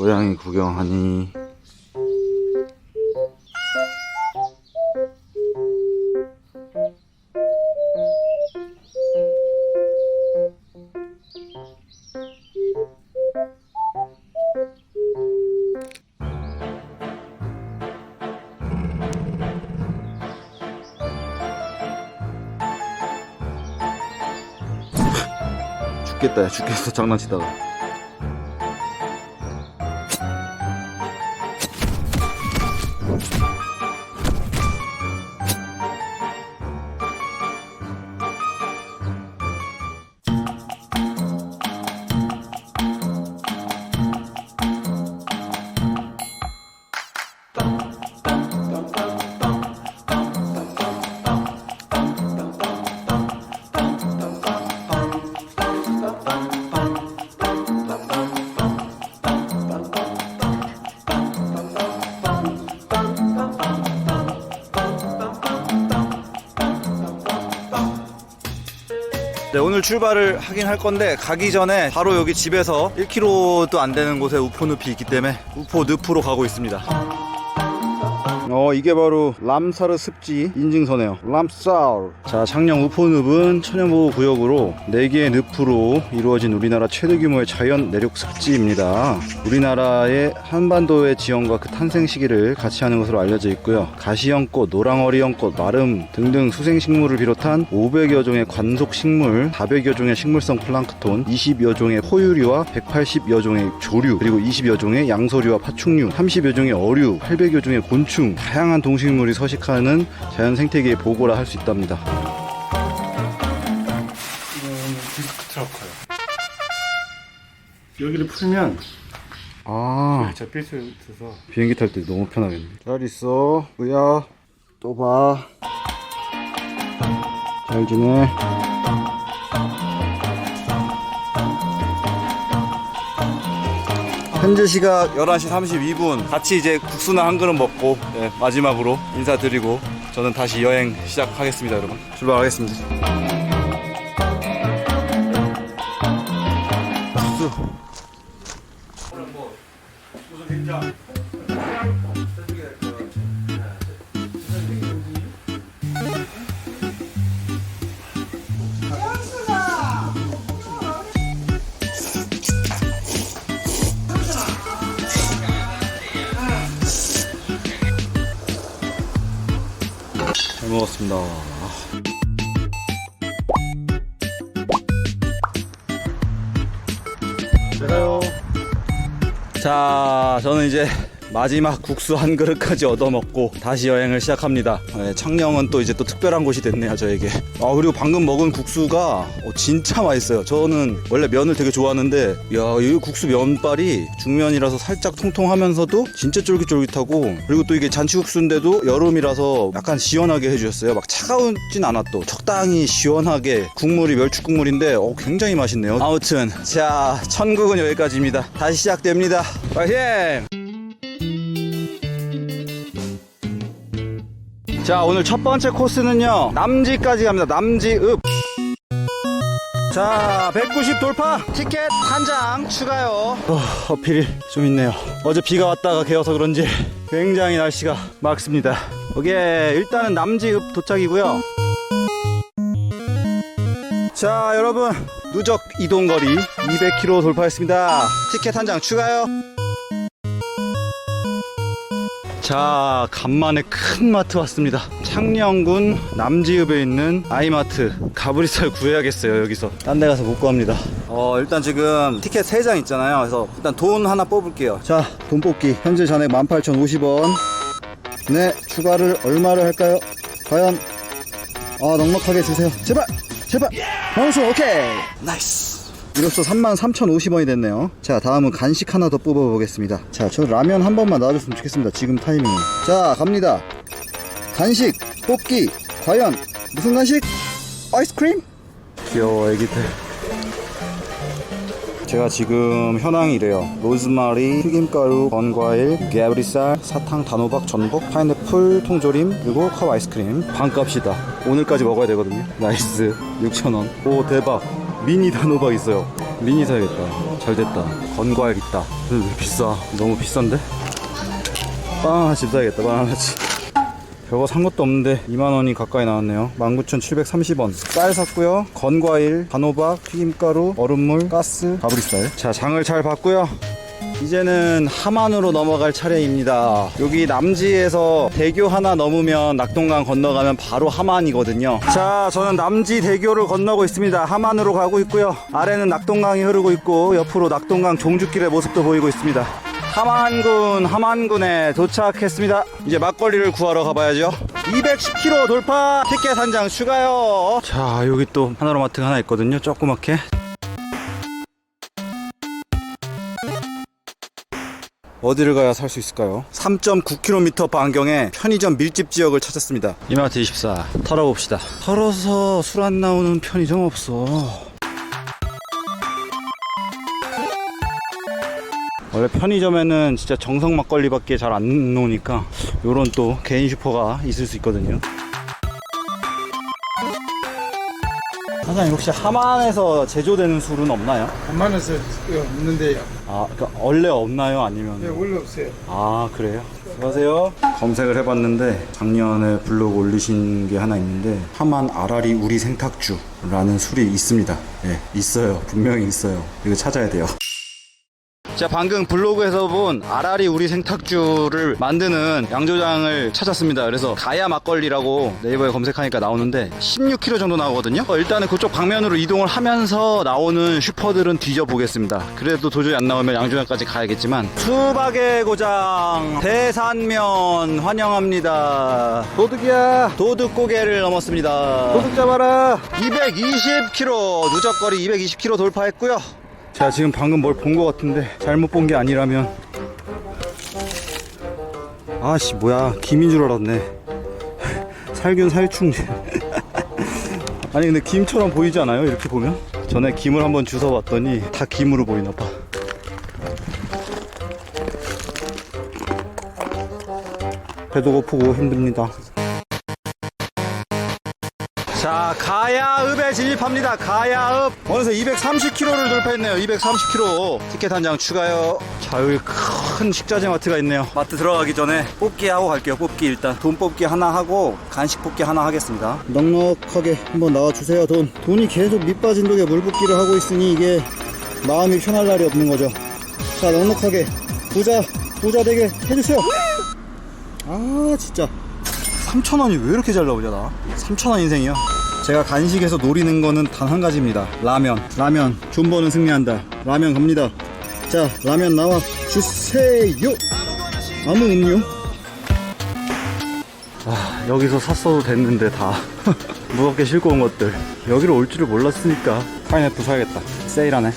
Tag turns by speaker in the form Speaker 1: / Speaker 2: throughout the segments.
Speaker 1: 고양이 구경하니? 죽겠다 야. 죽겠어 장난치다가 오늘 출발을 하긴 할 건데 가기 전에 바로 여기 집에서 1km도 안 되는 곳에 우포 늪이 있기 때문에 우포 늪으로 가고 있습니다. 어 이게 바로 람사르 습지 인증서네요. 람사르. 자 창녕 우포늪은 천연보호 구역으로 4개의 늪으로 이루어진 우리나라 최대 규모의 자연 내륙 습지입니다. 우리나라의 한반도의 지형과 그 탄생 시기를 같이 하는 것으로 알려져 있고요. 가시연꽃, 노랑어리연꽃, 마름 등등 수생식물을 비롯한 500여 종의 관속식물 400여 종의 식물성 플랑크톤 20여 종의 포유류와 180여 종의 조류 그리고 20여 종의 양서류와 파충류 30여 종의 어류 800여 종의 곤충 다양한 동식물이 서식하는 자연 생태계의 보고라 할 수 있답니다.
Speaker 2: 이거는 디스크 트럭커요. 여기를 풀면
Speaker 1: 아.
Speaker 2: 잡힐 수 있어서
Speaker 1: 비행기 탈 때 너무 편하겠네. 잘 있어. 우야. 또 봐 잘 지내 현재 시각 11시 32분. 같이 이제 국수나 한 그릇 먹고 네, 마지막으로 인사드리고 저는 다시 여행 시작하겠습니다 여러분. 출발하겠습니다. 국수 먹었습니다. 제가요. 자, 저는 이제 마지막 국수 한 그릇까지 얻어먹고 다시 여행을 시작합니다. 네, 창녕은 또 이제 또 특별한 곳이 됐네요, 저에게. 아, 그리고 방금 먹은 국수가 어, 진짜 맛있어요. 저는 원래 면을 되게 좋아하는데, 야, 이 국수 면발이 중면이라서 살짝 통통하면서도 진짜 쫄깃쫄깃하고, 그리고 또 이게 잔치국수인데도 여름이라서 약간 시원하게 해주셨어요. 막 차가우진 않았도 적당히 시원하게 국물이 멸치국물인데, 어, 굉장히 맛있네요. 아무튼, 자, 천국은 여기까지입니다. 다시 시작됩니다. 파이팅! 자 오늘 첫 번째 코스는요 남지까지 갑니다. 남지읍. 자 190 돌파. 티켓 한 장 추가요. 어, 어필이 좀 있네요. 어제 비가 왔다가 개어서 그런지 굉장히 날씨가 맑습니다. 오케이 일단은 남지읍 도착이고요. 자 여러분. 누적 이동거리 200km 돌파했습니다. 티켓 한 장 추가요 자 간만에 큰 마트 왔습니다. 창녕군 남지읍에 있는 아이마트 가브리살 구해야겠어요 여기서. 딴 데 가서 못 구합니다. 어 일단 지금 티켓 3장 있잖아요. 그래서 일단 돈 하나 뽑을게요. 자 돈 뽑기. 현재 잔액 18,050원. 네 추가를 얼마를 할까요? 과연? 아 넉넉하게 주세요. 제발! 제발! 방수 오케이! 나이스 이로써 33,050원이 됐네요. 자, 다음은 간식 하나 더 뽑아 보겠습니다. 자, 저 라면 한 번만 놔줬으면 좋겠습니다. 지금 타이밍에. 자, 갑니다. 간식 뽑기. 과연 무슨 간식? 아이스크림? 귀여워, 애기들. 제가 지금 현황이 이래요. 로즈마리, 튀김가루, 건과일, 게브리살, 사탕, 단호박, 전복, 파인애플, 통조림, 그리고 컵 아이스크림. 반값이다. 오늘까지 먹어야 되거든요. 나이스. 6,000원. 오, 대박. 미니 단호박 있어요. 미니 사야겠다. 잘 됐다. 건과일 있다. 근데 왜 비싸? 너무 비싼데? 빵 하나씩 사야겠다. 빵 하나씩. 별거 산 것도 없는데 2만원이 가까이 나왔네요 19,730원 쌀 샀고요 건과일, 단호박, 튀김가루, 얼음물, 가스, 가브리살 자 장을 잘 봤고요 이제는 함안으로 넘어갈 차례입니다 여기 남지에서 대교 하나 넘으면 낙동강 건너가면 바로 함안이거든요 자 저는 남지 대교를 건너고 있습니다 함안으로 가고 있고요 아래는 낙동강이 흐르고 있고 옆으로 낙동강 종주길의 모습도 보이고 있습니다 함안군 함안군에 도착했습니다. 이제 막걸리를 구하러 가봐야죠. 210km 돌파 티켓 한 장 추가요. 자 여기 또 하나로마트가 하나 있거든요. 조그맣게. 어디를 가야 살 수 있을까요? 3.9km 반경에 편의점 밀집 지역을 찾았습니다. 이마트 24 털어봅시다. 털어서 술 안 나오는 편의점 없어. 원래 편의점에는 진짜 정성 막걸리밖에 잘안 나오니까 요런 또 개인 슈퍼가 있을 수 있거든요. 사장님 혹시 함안에서 제조되는 술은 없나요?
Speaker 2: 간만에서 없는데요.
Speaker 1: 아, 그러니까 원래 없나요? 아니면?
Speaker 2: 예, 원래 없어요.
Speaker 1: 아 그래요? 안녕하세요 검색을 해봤는데 작년에 블로그 올리신 게 하나 있는데 하만 아라리 우리 생탁주라는 술이 있습니다 예 있어요 분명히 있어요 이거 찾아야 돼요 제가 방금 블로그에서 본 아라리 우리 생탁주를 만드는 양조장을 찾았습니다. 그래서 가야 막걸리라고 네이버에 검색하니까 나오는데 16kg 정도 나오거든요. 어, 일단은 그쪽 방면으로 이동을 하면서 나오는 슈퍼들은 뒤져보겠습니다. 그래도 도저히 안 나오면 양조장까지 가야겠지만 수박의 고장 대산면 환영합니다. 도둑이야. 도둑 고개를 넘었습니다. 도둑 잡아라. 220km 누적거리 220km 돌파했고요. 자 지금 방금 뭘 본 것 같은데 잘못 본 게 아니라면. 아씨 뭐야. 김인 줄 알았네. 살균 살충. 아니 근데 김처럼 보이지 않아요? 이렇게 보면? 전에 김을 한번 주워봤더니 다 김으로 보이나 봐. 배도 고프고 힘듭니다 자, 가야읍에 진입합니다. 가야읍. 어느새 230km를 돌파했네요. 230km. 티켓 한 장 추가요. 자, 여기 큰 식자재 마트가 있네요. 마트 들어가기 전에 뽑기 하고 갈게요. 뽑기 일단. 돈 뽑기 하나 하고 간식 뽑기 하나 하겠습니다. 넉넉하게 한번 나와주세요. 돈. 돈이 계속 밑빠진 독에 물 붓기를 하고 있으니 이게 마음이 편할 날이 없는 거죠. 자, 넉넉하게 부자, 부자 되게 해주세요. 아, 진짜. 3,000원이 왜 이렇게 잘 나오냐 나? 3,000원 인생이요 제가 간식에서 노리는 거는 단 한 가지입니다. 라면. 라면. 존버는 승리한다. 라면 갑니다. 자 라면 나와. 주세요. 아무 음료? 아 여기서 샀어도 됐는데 다. 무겁게 싣고 온 것들. 여기로 올 줄을 몰랐으니까. 파인애플 사야겠다. 세일하네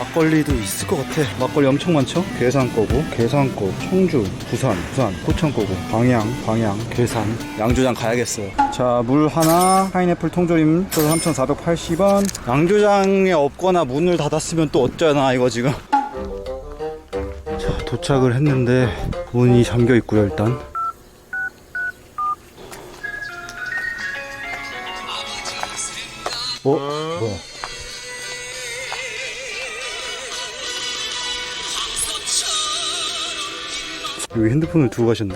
Speaker 1: 막걸리도 있을 것 같아. 막걸리 엄청 많죠? 괴산 거고 괴산 거 청주 부산 부산 포천 거고 광양 광양 괴산. 양조장 가야겠어요. 자 물 하나 파인애플 통조림 3,480원. 양조장에 없거나 문을 닫았으면 또 어쩌나 이거 지금. 자 도착을 했는데 문이 잠겨 있고요 일단 여기 핸드폰을 두고 가셨네.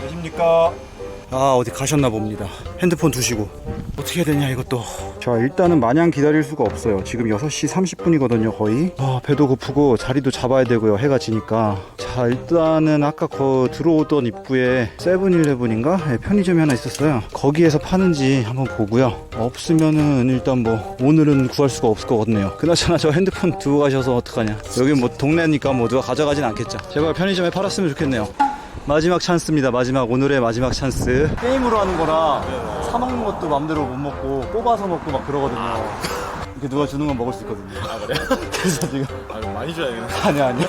Speaker 1: 계십니까? 아 어디 가셨나 봅니다. 핸드폰 두시고 어떻게 해야 되냐 이것도. 자 일단은 마냥 기다릴 수가 없어요. 지금 6시 30분이거든요 거의. 아 배도 고프고 자리도 잡아야 되고요 해가 지니까. 자 일단은 아까 거 들어오던 입구에 세븐일레븐인가 네, 편의점이 하나 있었어요. 거기에서 파는지 한번 보고요. 없으면은 일단 뭐 오늘은 구할 수가 없을 것 같네요. 그나저나 저 핸드폰 두고 가셔서 어떡하냐. 여기 뭐 동네니까 뭐 누가 가져가진 않겠죠. 제발 편의점에 팔았으면 좋겠네요. 마지막 찬스입니다. 마지막 오늘의 마지막 찬스. 게임으로 하는 거라 사 먹는 것도 맘대로 못 먹고 뽑아서 먹고 막 그러거든요. 이렇게 누가 주는 건 먹을 수 있거든요. 아 그래요? 그래서 지금
Speaker 3: 아, 이거 많이 줘야겠네.
Speaker 1: 아니 아니.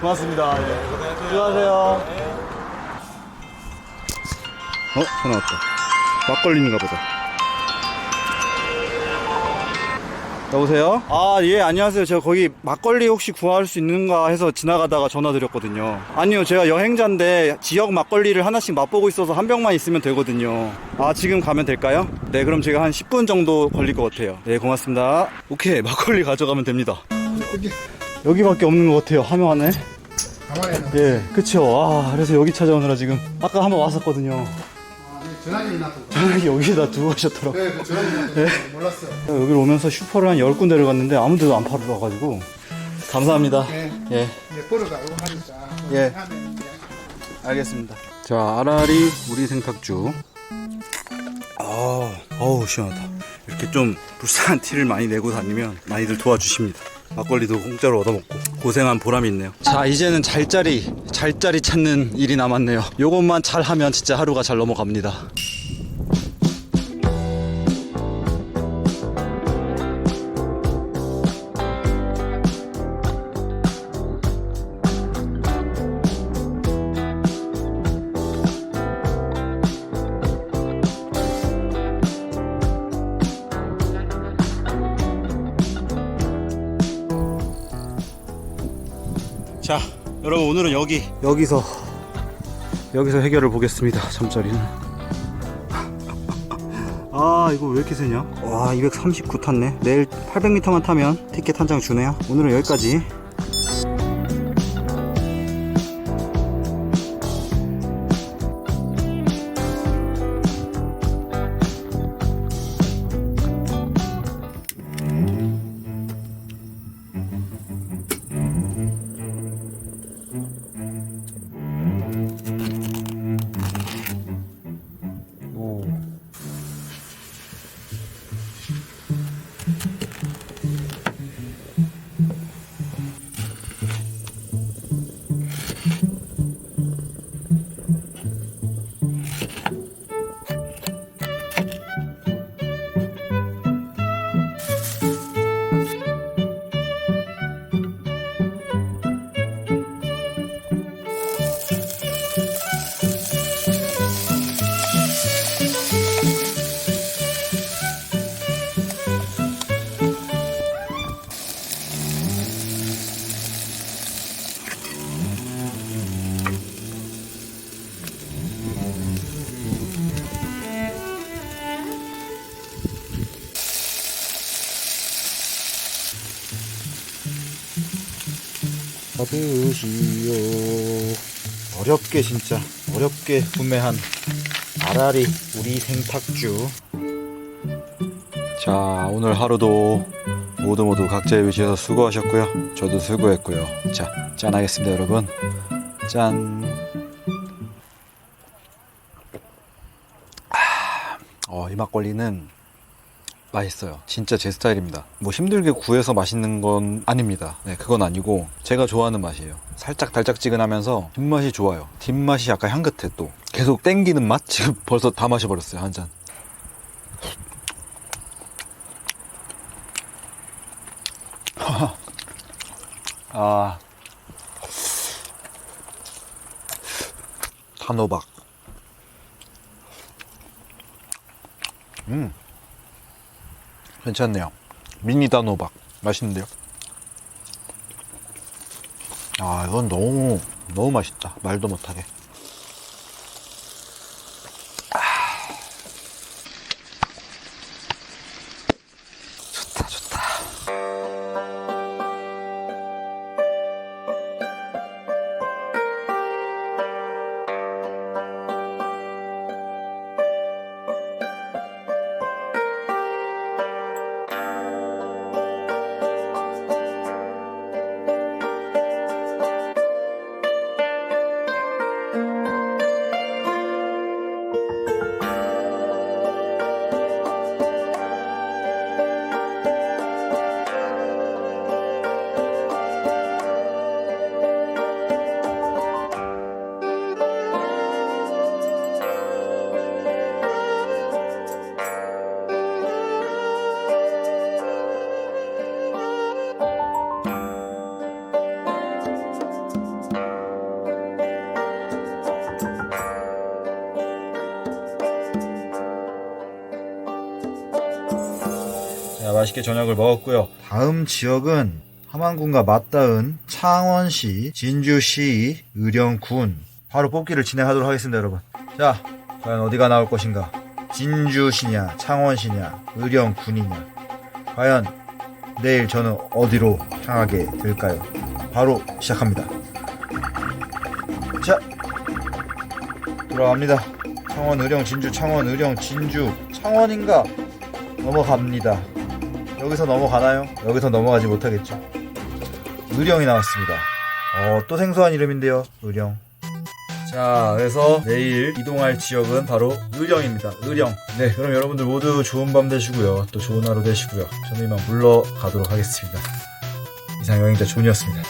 Speaker 1: 고맙습니다. 예. 수고하세요. 어? 전화 왔다. 막걸리인가 보다. 여보세요? 아, 예, 안녕하세요. 제가 거기 막걸리 혹시 구할 수 있는가 해서 지나가다가 전화 드렸거든요. 아니요, 제가 여행자인데 지역 막걸리를 하나씩 맛보고 있어서 한 병만 있으면 되거든요. 아, 지금 가면 될까요? 네, 그럼 제가 한 10분 정도 걸릴 것 같아요. 네, 고맙습니다. 오케이, 막걸리 가져가면 됩니다.
Speaker 2: 여기
Speaker 1: 여기밖에 없는 것 같아요. 하명 안에.
Speaker 2: 가만히?
Speaker 1: 예, 그쵸. 아, 그래서 여기 찾아오느라 지금 아까 한번 왔었거든요.
Speaker 2: 아, 여기 전화기
Speaker 1: 여기다 두고 가셨더라고요.
Speaker 2: 그래, 그 전화기 있나 보다. 몰랐어.
Speaker 1: 여기를 오면서 슈퍼를 한 10군데를 갔는데 아무 데도 안 팔아가지고. 감사합니다.
Speaker 2: 네.
Speaker 1: 예,
Speaker 2: 이제 버려가 이거 하니까.
Speaker 1: 예.
Speaker 2: 하면 이제
Speaker 1: 알겠습니다. 자, 아라리 우리 생탁주. 아, 어우, 시원하다. 이렇게 좀 불쌍한 티를 많이 내고 다니면 많이들 도와주십니다. 막걸리도 공짜로 얻어먹고 고생한 보람이 있네요. 자, 이제는 잘자리, 잘자리 찾는 일이 남았네요. 요것만 잘하면 진짜 하루가 잘 넘어갑니다. 오늘은 여기 여기서 여기서 해결을 보겠습니다. 잠자리는. 아, 이거 왜 이렇게 세냐? 와, 239 탔네. 내일 800m만 타면 티켓 한 장 주네요. 오늘은 여기까지. 받으시오. 어렵게 진짜 어렵게 구매한 아라리 우리 생탁주. 자 오늘 하루도 모두 모두 각자의 위치에서 수고하셨고요. 저도 수고했고요. 자 짠하겠습니다 여러분. 짠. 아, 어, 이 막걸리는 맛있어요. 진짜 제 스타일입니다. 뭐 힘들게 구해서 맛있는 건 아닙니다. 네, 그건 아니고 제가 좋아하는 맛이에요. 살짝 달짝지근하면서 뒷맛이 좋아요. 뒷맛이 약간 향긋해 또. 계속 땡기는 맛? 지금 벌써 다 마셔버렸어요, 한 잔. 아. 단호박. 음. 괜찮네요. 미니 단호박 맛있는데요. 아 이건 너무 너무 맛있다. 말도 못하게. 맛있게 저녁을 먹었고요. 다음 지역은 함안군과 맞닿은 창원시, 진주시, 의령군. 바로 뽑기를 진행하도록 하겠습니다, 여러분. 자, 과연 어디가 나올 것인가? 진주시냐, 창원시냐, 의령군이냐. 과연 내일 저는 어디로 향하게 될까요? 바로 시작합니다. 자, 돌아갑니다. 창원, 의령, 진주, 창원, 의령, 진주, 창원인가? 넘어갑니다. 여기서 넘어가나요? 여기서 넘어가지 못하겠죠. 의령이 나왔습니다. 어, 또 생소한 이름인데요. 의령. 자, 그래서 내일 이동할 지역은 바로 의령입니다. 의령. 네, 그럼 여러분들 모두 좋은 밤 되시고요. 또 좋은 하루 되시고요. 저는 이만 물러가도록 하겠습니다. 이상 여행자 존이었습니다.